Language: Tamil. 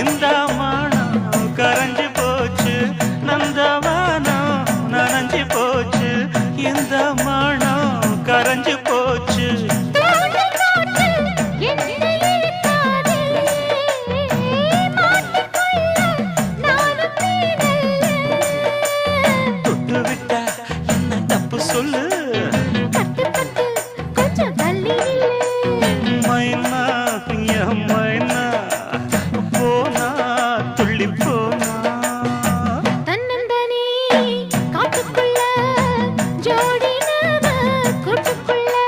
இந்த மானம் கரைஞ்சு போச்சு. நந்தவானம் நனைஞ்சு போச்சு. இந்த மானம் கரைஞ்சு போச்சு. தொட்டு விட்டா என்ன தப்பு சொல்லு.